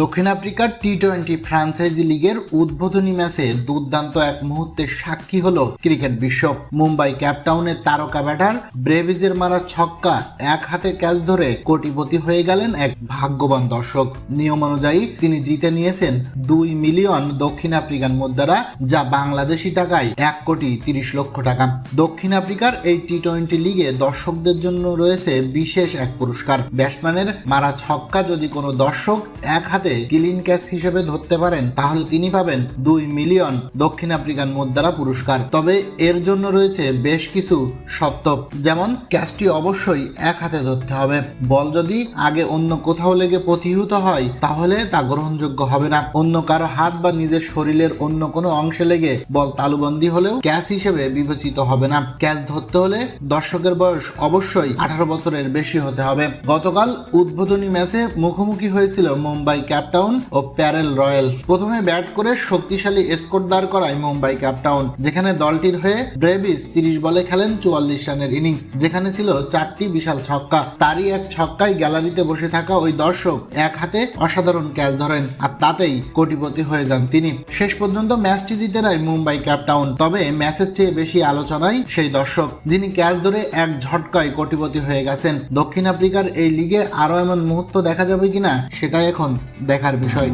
দক্ষিণ আফ্রিকার T twenty franchise লিগের উদ্বোধনী ম্যাচে দুর্দান্ত এক মুহূর্তের সাক্ষী হল ক্রিকেট বিশ্ব মুম্বাই ক্যাপটাউনের তারকা ব্যাটার ব্রেভিজের মারা ছক্কা এক হাতে ক্যাচ ধরে কোটিপতি হয়ে গেলেন এক ভাগ্যবান দর্শক। নিয়ম অনুযায়ী তিনি জিতে নিয়েছেন দুই মিলিয়ন দক্ষিণ আফ্রিকান মুদ্রা যা বাংলাদেশি টাকায় এক কোটি তিরিশ লক্ষ টাকা। দক্ষিণ আফ্রিকার এই টি টোয়েন্টি লিগে দর্শকদের জন্য রয়েছে বিশেষ এক পুরস্কার। ব্যাটসম্যানের মারা ছক্কা যদি কোনো দর্শক এক হাতে ক্লিন ক্যাচ হিসেবে ধরতে পারেন, তাহলে তিনি পাবেন দুই মিলিয়ন দক্ষিণ আফ্রিকান মুদ্রা পুরস্কার। তবে এর জন্য রয়েছে বেশ কিছু শর্ত, যেমন ক্যাচটি অবশ্যই এক হাতে ধরতে হবে। বল যদি আগে অন্য কোথাও লেগে প্রতিহত হয়, তাহলে তা গ্রহণযোগ্য হবে না। অন্য কারও হাত বা নিজের শরীরের অন্য কোনো অংশে লেগে বল তালুবন্দি হলেও ক্যাচ হিসেবে বিবেচিত হবে না। ক্যাচ ধরতে হলে দর্শকের বয়স অবশ্যই আঠারো বছরের বেশি হতে হবে। গতকাল উদ্বোধনী ম্যাচে মুখোমুখি হয়েছিল মুম্বাই ক্যাপটাউন ও প্যারেল রয়্যালস প্রথমে ব্যাট করে শক্তিশালী স্কোর দাঁড় করায় মুম্বাই ক্যাপটাউন যেখানে দলটির হয়ে ব্রেভিস তিরিশ বলে খেলেন চুয়াল্লিশ রানের ইনিংস যেখানে ছিল চারটি বিশাল ছক্কা। তারই এক ছক্কায় গ্যালারিতে বসে থাকা ওই দর্শক এক হাতে অসাধারণ ক্যাচ ধরেন, আর তাতেই কোটিপতি হয়ে যান তিনি। শেষ পর্যন্ত ম্যাচটি জিতে নেয় মুম্বাই ক্যাপটাউন তবে ম্যাচের চেয়ে বেশি আলোচনায় সেই দর্শক, যিনি ক্যাচ ধরে এক ঝটকায় কোটিপতি হয়ে গেছেন। দক্ষিণ আফ্রিকার এই লিগে আরও এমন মুহূর্ত দেখা যাবে কিনা, সেটাই এখন দেখার বিষয়।